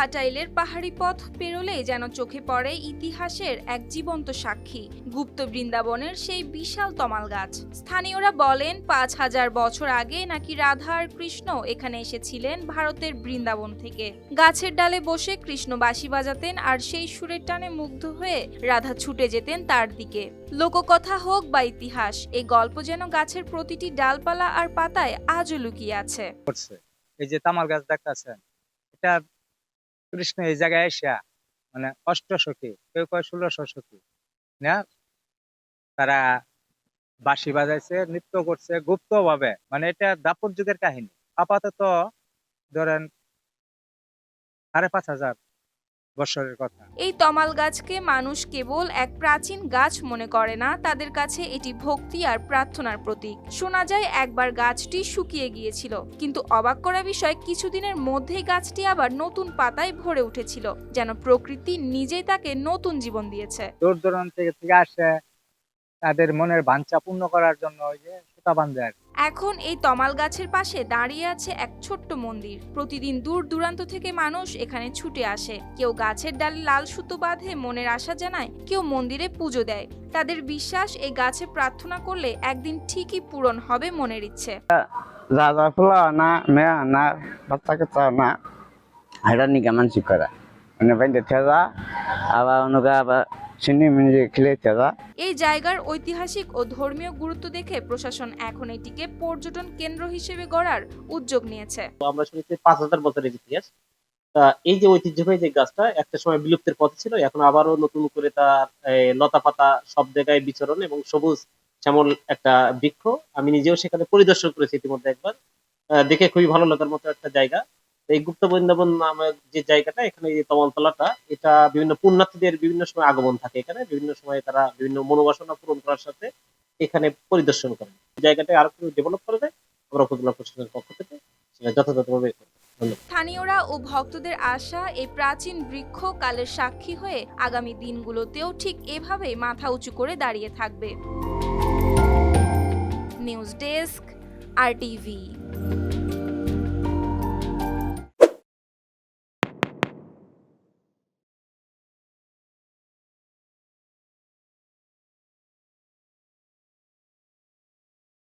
ঘাটাইলের পাহাড়ি পথ পেরোলে যেন চোখে পড়ে ইতিহাসের এক জীবন্ত সাক্ষী, গুপ্ত বৃন্দাবনের সেই বিশাল তমাল গাছ। স্থানীয়রা বলেন, পাঁচ হাজার বছর আগে নাকি রাধা আর কৃষ্ণ এখানে এসেছিলেন ভারতের বৃন্দাবন থেকে। গাছের ডালে বসে কৃষ্ণ বাঁশি বাজাতেন আর সেই সুরের টানে মুগ্ধ হয়ে রাধা ছুটে যেতেন তার দিকে। লোককথা হোক বা ইতিহাস, এই গল্প যেন গাছের প্রতিটি ডালপালা আর পাতায় আজও লুকিয়ে আছে। এই যে তামাল গাছ দেখতেছেন, এটা কৃষ্ণ এই জায়গায় এসা মানে অষ্টশতী কেউ কয় ষোলোশো শকে না? তারা বাঁশি বাজাইছে, নৃত্য করছে গুপ্ত ভাবে মানে এটা দাপর যুগের কাহিনী। আপাতত ধরেন সাড়ে পাঁচ হাজার বছরের কথা। এই তমাল গাছকে মানুষ কেবল এক প্রাচীন গাছ মনে করে না তাদের কাছে এটি ভক্তি আর প্রার্থনার প্রতীক। শোনা যায় একবার গাছটি শুকিয়ে গিয়েছিল কিন্তু অবাক করা বিষয় কিছুদিনের মধ্যেই গাছটি আবার নতুন পাতায় ভরে উঠেছিল যেন প্রকৃতি নিজেই তাকে নতুন জীবন দিয়েছে। দূর দূরান্ত থেকে থেকে আসে তাদের মনের বাঞ্ছা পূর্ণ করার জন্য ওই যে সুতা বান্ধে আর কি। এখন এই তমাল গাছের পাশে দাঁড়িয়ে আছে এক ছোট্ট মন্দির। প্রতিদিন দূর দূরান্ত থেকে মানুষ এখানে ছুটে আসে। কেউ গাছের ডালে লাল সুতো বাঁধে মনের আশা জানায় কেউ মন্দিরে পুজো দেয়। তাদের বিশ্বাস এই গাছে প্রার্থনা করলে একদিন ঠিকই পূরণ হবে মনের ইচ্ছে। Zada pula na mea na bata kita na ada ni gaman sikara. Ini bain de tiada aba unuga এই জায়গার ঐতিহাসিক ও ধর্মীয় গুরুত্ব দেখে প্রশাসন এখন এটিকে পর্যটন কেন্দ্র হিসেবে গড়ার উদ্যোগ নিয়েছে। আমরা শুনেছি পাঁচ হাজার বছরের ইতিহাস। এই যে ঐতিহ্যবাহী যে গাছটা একটা সময় বিলুপ্তের পথে ছিল এখন আবারও নতুন করে তার লতা পাতা সব জায়গায় বিচরণ এবং সবুজ শ্যামল একটা বৃক্ষ। আমি নিজেও সেখানে পরিদর্শন করেছি ইতিমধ্যে একবার। আহ, দেখে খুবই ভালো লাগার মতো একটা জায়গা। এই গুপ্ত বৃন্দাবন নামের যে জায়গাটা, এখানে এই তমালতলাটা, এটা বিভিন্ন পুণ্যার্থীদের বিভিন্ন সময় আগমন থাকে এখানে। বিভিন্ন সময় তারা বিভিন্ন মনোবাসনা পূরণ করার সাথে এখানে পরিদর্শন করেন। জায়গাটা আরও ডেভেলপ করে দেয় আমরা উপজেলা প্রশাসনের পক্ষ থেকে সেটা যথাযথভাবে স্থানীয়রা ও ভক্তদের আশা, এই প্রাচীন বৃক্ষ কালের সাক্ষী হয়ে আগামী দিনগুলোতেও ঠিক এভাবেই মাথা উঁচু করে দাঁড়িয়ে থাকবে। নিউজ ডেস্ক, আর টিভি।